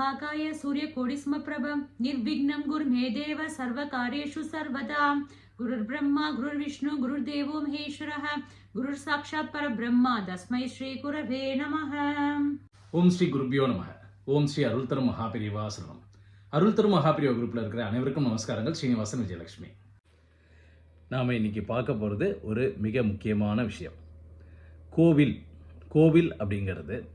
மகாகாய சூரிய கோடிஸ்ம பிரபம் நிர்விக்னம் குர்மே தேவ சர்வ காரியேஷு சர்வதா குருர் பிரம்மா குருர் விஷ்ணு குருர் தேவோ மகேஸ்வரः குருர் சாட்சாத் பரபிரம்மா தஸ்மை ஸ்ரீ குரவே ஓம் ஸ்ரீ குருபியோ நமஹ ஓம் ஸ்ரீ அருள் தரும் மகாபிரிவா சரணம் அருள் தரும் மகாபிரிவா குரூப்பில் இருக்கிற அனைவருக்கும் நமஸ்காரங்கள். ஸ்ரீனிவாசன் விஜயலட்சுமி. நாம் இன்னைக்கு பார்க்க போகிறது ஒரு மிக முக்கியமான விஷயம். கோவில். கோவில் அப்படிங்கிறது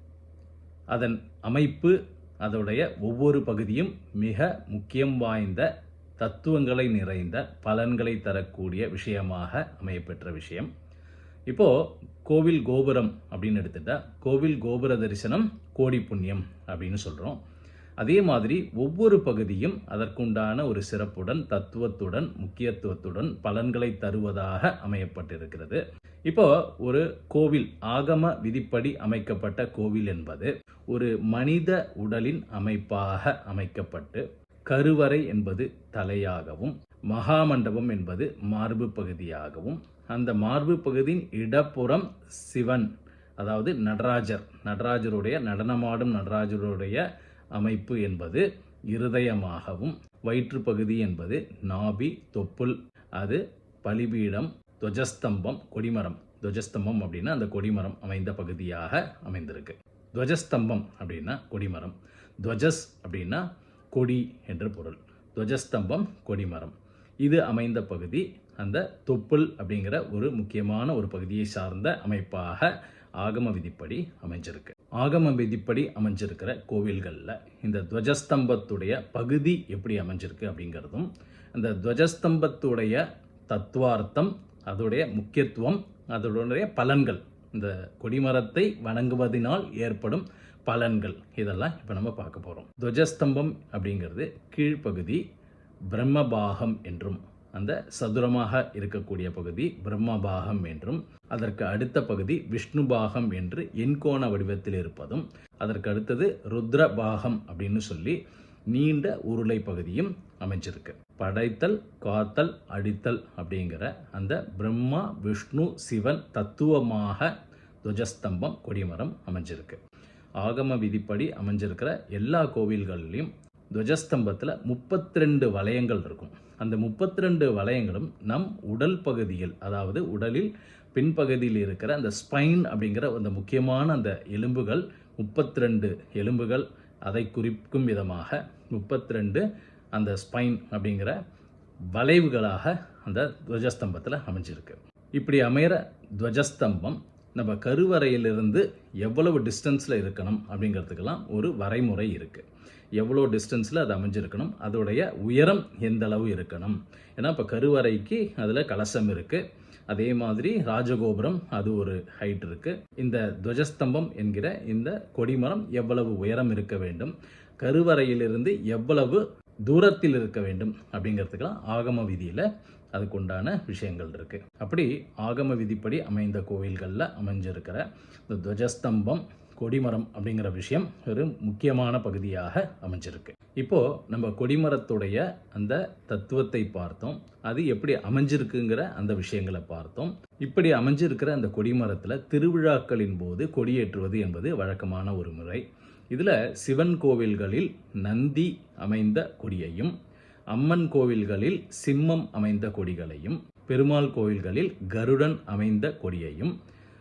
அதன் அமைப்பு அதோடைய ஒவ்வொரு பகுதியும் மிக முக்கியம் வாய்ந்த தத்துவங்களை நிறைந்த பலன்களை தரக்கூடிய விஷயமாக அமையப்பெற்ற விஷயம். இப்போது கோவில் கோபுரம் அப்படின்னு எடுத்துட்டால் கோவில் கோபுர தரிசனம் கோடி புண்ணியம் அப்படின்னு சொல்கிறோம் அதே மாதிரி ஒவ்வொரு பகுதியும் அதற்குண்டான ஒரு சிறப்புடன் தத்துவத்துடன் முக்கியத்துவத்துடன் பலன்களை தருவதாக அமையப்பட்டிருக்கிறது. இப்போ ஒரு கோவில் ஆகம விதிப்படி அமைக்கப்பட்ட கோவில் என்பது ஒரு மனித உடலின் அமைப்பாக அமைக்கப்பட்டு கருவறை என்பது தலையாகவும் மகாமண்டபம் என்பது மார்பு பகுதியாகவும் அந்த மார்பு பகுதியின் இடப்புறம் சிவன் அதாவது நடராஜர் நடராஜருடைய நடனமாடும் நடராஜருடைய அமைப்பு என்பது இருதயமாகவும் வயிற்று பகுதி என்பது நாபி தொப்புள் அது பலிபீடம் துவஜஸ்தம்பம் கொடிமரம். துவஜஸ்தம்பம் அப்படின்னா அந்த கொடிமரம் அமைந்த பகுதியாக அமைந்திருக்கு. துவஜஸ்தம்பம் அப்படின்னா கொடிமரம். துவஜஸ் அப்படின்னா கொடி என்று பொருள். துவஜஸ்தம்பம் கொடிமரம். இது அமைந்த பகுதி அந்த தொப்புள் அப்படிங்கிற ஒரு முக்கியமான ஒரு பகுதியை சார்ந்த அமைப்பாக ஆகம விதிப்படி அமைஞ்சிருக்கு. ஆகம விதிப்படி அமைஞ்சிருக்கிற கோவில்களில் இந்த துவஜஸ்தம்பத்துடைய பகுதி எப்படி அமைஞ்சிருக்கு அப்படிங்கிறதும் அந்த துவஜஸ்தம்பத்துடைய தத்துவார்த்தம் அதோடைய முக்கியத்துவம் அதனுடைய பலன்கள் இந்த கொடிமரத்தை வணங்குவதனால் ஏற்படும் பலன்கள் இதெல்லாம் இப்போ நம்ம பார்க்க போகிறோம் துவஜஸ்தம்பம் அப்படிங்கிறது கீழ்ப்பகுதி பிரம்மபாகம் என்றும் அந்த சதுரமாக இருக்கக்கூடிய பகுதி பிரம்மபாகம் என்றும் அதற்கு அடுத்த பகுதி விஷ்ணுபாகம் என்று எண்கோண வடிவத்தில் இருப்பதும் அதற்கு அடுத்தது ருத்ரபாகம் அப்படின்னு சொல்லி நீண்ட உருளை பகுதியும் அமைஞ்சிருக்கு. படைத்தல் காத்தல் அடித்தல் அப்படிங்கிற அந்த பிரம்மா விஷ்ணு சிவன் தத்துவமாக துவஜஸ்தம்பம் கொடிமரம் அமைஞ்சிருக்கு. ஆகம விதிப்படி அமைஞ்சிருக்கிற எல்லா கோவில்கள்லையும் துவஜஸ்தம்பத்தில் முப்பத்தி ரெண்டு வளையங்கள் இருக்கும். அந்த முப்பத்தி ரெண்டு வளையங்களும் நம் உடல் பகுதியில் அதாவது உடலில் பின்பகுதியில் இருக்கிற அந்த ஸ்பைன் அப்படிங்கிற அந்த முக்கியமான அந்த எலும்புகள் முப்பத்தி ரெண்டு எலும்புகள் அதை குறிக்கும் விதமாக முப்பத்தி ரெண்டு அந்த ஸ்பைன் அப்படிங்கிற வளைவுகளாக அந்த துவஜஸ்தம்பத்தில் அமைஞ்சிருக்கு. இப்படி அமைகிற துவஜஸ்தம்பம் நம்ம கருவறையிலிருந்து எவ்வளவு டிஸ்டன்ஸில் இருக்கணும் அப்படிங்கிறதுக்கெல்லாம் ஒரு வரைமுறை இருக்குது எவ்வளோ டிஸ்டன்ஸில் அது அமைஞ்சிருக்கணும் அதோடைய உயரம் எந்த அளவு இருக்கணும். ஏன்னா இப்போ கருவறைக்கு அதில் கலசம் இருக்குது அதே மாதிரி ராஜகோபுரம் அது ஒரு ஹைட் இருக்குது இந்த துவஜஸ்தம்பம் என்கிற இந்த கொடிமரம் எவ்வளவு உயரம் இருக்க வேண்டும் கருவறையிலிருந்து எவ்வளவு தூரத்தில் இருக்க வேண்டும் அப்படிங்கிறதுக்கெல்லாம் ஆகம விதியில் அதுக்குண்டான விஷயங்கள் இருக்குது அப்படி ஆகம விதிப்படி அமைந்த கோவில்களில் அமைஞ்சிருக்கிற இந்த துவஜஸ்தம்பம் கொடிமரம் அப்படிங்கிற விஷயம் ஒரு முக்கியமான பகுதியாக அமைஞ்சிருக்கு. இப்போது நம்ம கொடிமரத்துடைய அந்த தத்துவத்தை பார்த்தோம். அது எப்படி அமைஞ்சிருக்குங்கிற அந்த விஷயங்களை பார்த்தோம். இப்படி அமைஞ்சிருக்கிற அந்த கொடிமரத்தில் திருவிழாக்களின் போது கொடியேற்றுவது என்பது வழக்கமான ஒரு முறை. இதில் சிவன் கோவில்களில் நந்தி அமைந்த கொடியையும் அம்மன் கோவில்களில் சிம்மம் அமைந்த கொடிகளையும் பெருமாள் கோவில்களில் கருடன் அமைந்த கொடியையும்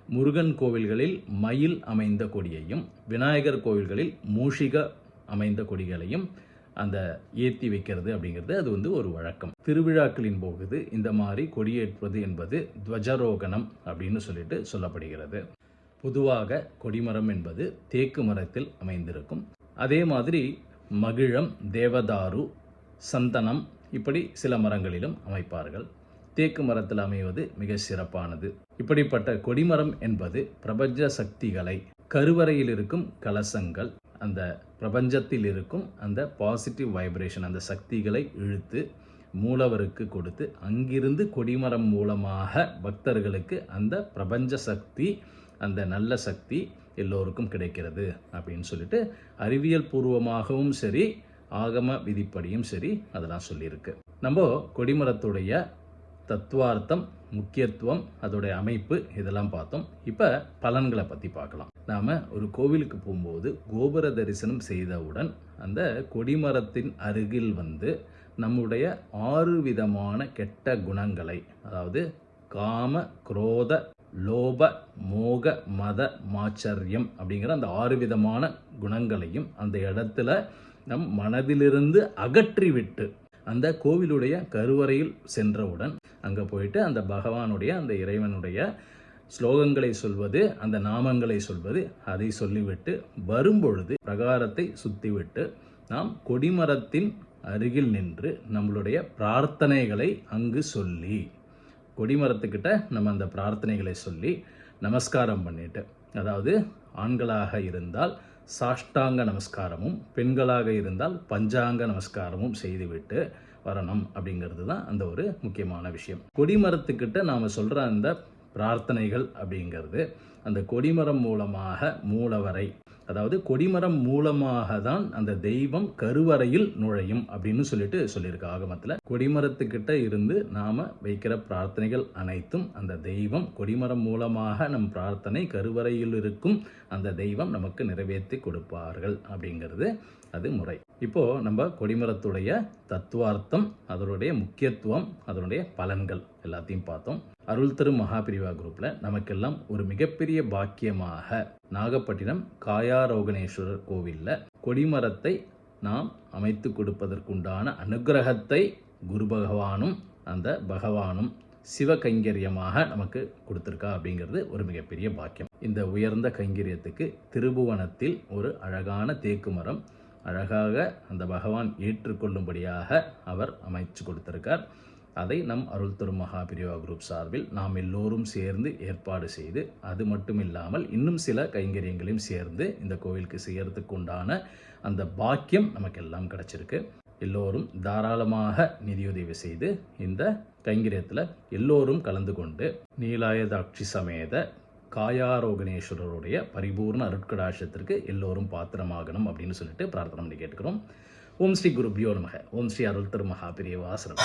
முருகன் கோவில்களில் மயில் அமைந்த கொடியையும் விநாயகர் கோவில்களில் மூஷிக அமைந்த கொடிகளையும் அந்த ஏற்றி வைக்கிறது அப்படிங்கிறது அது வந்து ஒரு வழக்கம். திருவிழாக்களின் போகுது இந்த மாதிரி கொடியேற்றுவது என்பது துவஜரோகணம் அப்படின்னு சொல்லிட்டு சொல்லப்படுகிறது. பொதுவாக கொடிமரம் என்பது தேக்கு மரத்தில் அமைந்திருக்கும். அதே மாதிரி மகிழம் தேவதாரு சந்தனம் இப்படி சில மரங்களிலும் அமைப்பார்கள். தேக்கு மரத்தில் அமைவது மிக சிறப்பானது. இப்படிப்பட்ட கொடிமரம் என்பது பிரபஞ்ச சக்திகளை கருவறையில் இருக்கும் கலசங்கள் அந்த பிரபஞ்சத்தில் இருக்கும் அந்த பாசிட்டிவ் வைப்ரேஷன் அந்த சக்திகளை இழுத்து மூலவருக்கு கொடுத்து அங்கிருந்து கொடிமரம் மூலமாக பக்தர்களுக்கு அந்த பிரபஞ்ச சக்தி அந்த நல்ல சக்தி எல்லோருக்கும் கிடைக்கிறது அப்படின்னு சொல்லிட்டு அறிவியல் பூர்வமாகவும் சரி ஆகம விதிப்படியும் சரி அதெல்லாம் சொல்லியிருக்கு. நம்ம கொடிமரத்துடைய தத்துவார்த்தம் முக்கியத்துவம் அதோடைய அமைப்பு இதெல்லாம் பார்த்தோம். இப்போ பலன்களை பற்றி பார்க்கலாம். நாம் ஒரு கோவிலுக்கு போகும்போது கோபுர தரிசனம் செய்தவுடன் அந்த கொடிமரத்தின் அருகில் வந்து நம்முடைய ஆறு விதமான கெட்ட குணங்களை அதாவது காம குரோத லோப மோக மத மாச்சரியம் அப்படிங்கிற அந்த ஆறு விதமான குணங்களையும் அந்த இடத்துல நம் மனதிலிருந்து அகற்றிவிட்டு அந்த கோவிலுடைய கருவறையில் சென்றவுடன் அங்கே போயிட்டு அந்த பகவானுடைய அந்த இறைவனுடைய ஸ்லோகங்களை சொல்வது அந்த நாமங்களை சொல்வது அதை சொல்லிவிட்டு வரும்பொழுது பிரகாரத்தை சுத்திவிட்டு நாம் கொடிமரத்தின் அருகில் நின்று நம்மளுடைய பிரார்த்தனைகளை அங்கு சொல்லி கொடிமரத்துக்கிட்ட நம்ம அந்த பிரார்த்தனைகளை சொல்லி நமஸ்காரம் பண்ணிட்டு அதாவது ஆண்களாக இருந்தால் சாஷ்டாங்க நமஸ்காரமும் பெண்களாக இருந்தால் பஞ்சாங்க நமஸ்காரமும் செய்துவிட்டு வரணும் அப்படிங்கிறது தான் அந்த ஒரு முக்கியமான விஷயம். கொடிமரத்துக்கிட்ட நாம் சொல்கிற அந்த பிரார்த்தனைகள் அப்படிங்கிறது அந்த கொடிமரம் மூலமாக மூலவரை அதாவது கொடிமரம் மூலமாக தான் அந்த தெய்வம் கருவறையில் நுழையும் அப்படின்னு சொல்லிட்டு சொல்லியிருக்கு ஆகமத்தில். கொடிமரத்துக்கிட்ட இருந்து நாம் வைக்கிற பிரார்த்தனைகள் அனைத்தும் அந்த தெய்வம் கொடிமரம் மூலமாக நம் பிரார்த்தனை கருவறையில் இருக்கும் அந்த தெய்வம் நமக்கு நிறைவேற்றி கொடுப்பார்கள் அப்படிங்கிறது அது முறை. இப்போ நம்ம கொடிமரத்துடைய தத்துவார்த்தம் அதனுடைய முக்கியத்துவம் அதனுடைய பலன்கள் எல்லாத்தையும் பார்த்தோம். அருள் தரும் மகாபிரிவா குரூப்பில் நமக்கெல்லாம் ஒரு மிகப்பெரிய பாக்கியமாக நாகப்பட்டினம் காயாரோகணேஸ்வரர் கோவில்ல கொடிமரத்தை நாம் அமைத்து கொடுப்பதற்குண்டான அனுக்கிரகத்தை குரு பகவானும் அந்த பகவானும் சிவ கைங்கரியமாக நமக்கு கொடுத்துருக்கா அப்படிங்கிறது ஒரு மிகப்பெரிய பாக்கியம். இந்த உயர்ந்த கைங்கரியத்துக்கு திருபுவனத்தில் ஒரு அழகான தேக்கு மரம் அழகாக அந்த பகவான் ஏற்றுக்கொள்ளும்படியாக அவர் அமைச்சு கொடுத்திருக்கார். அதை நம் அருள் தரும் மகாபிரிவா குரூப் சார்பில் நாம் எல்லோரும் சேர்ந்து ஏற்பாடு செய்து அது மட்டும் இல்லாமல் இன்னும் சில கைங்கரியங்களையும் சேர்ந்து இந்த கோவிலுக்கு செய்யறதுக்கு உண்டான அந்த பாக்கியம் நமக்கெல்லாம் கிடச்சிருக்கு. எல்லோரும் தாராளமாக நிதியுதவி செய்து இந்த கைங்கரியத்தில் எல்லோரும் கலந்து கொண்டு நீலாயதாட்சி சமேத காயாரோகணேஸ்வரருடைய பரிபூர்ண அருட்கடாட்சத்திற்கு எல்லோரும் பாத்திரமாகணும் அப்படின்னு சொல்லிட்டு பிரார்த்தனை பண்ணி கேட்டுக்கிறோம். ஓம் ஸ்ரீ குருபியோ நமக. ஓம் ஸ்ரீ அருள் திருமகா மகாபிரிய வாசனம்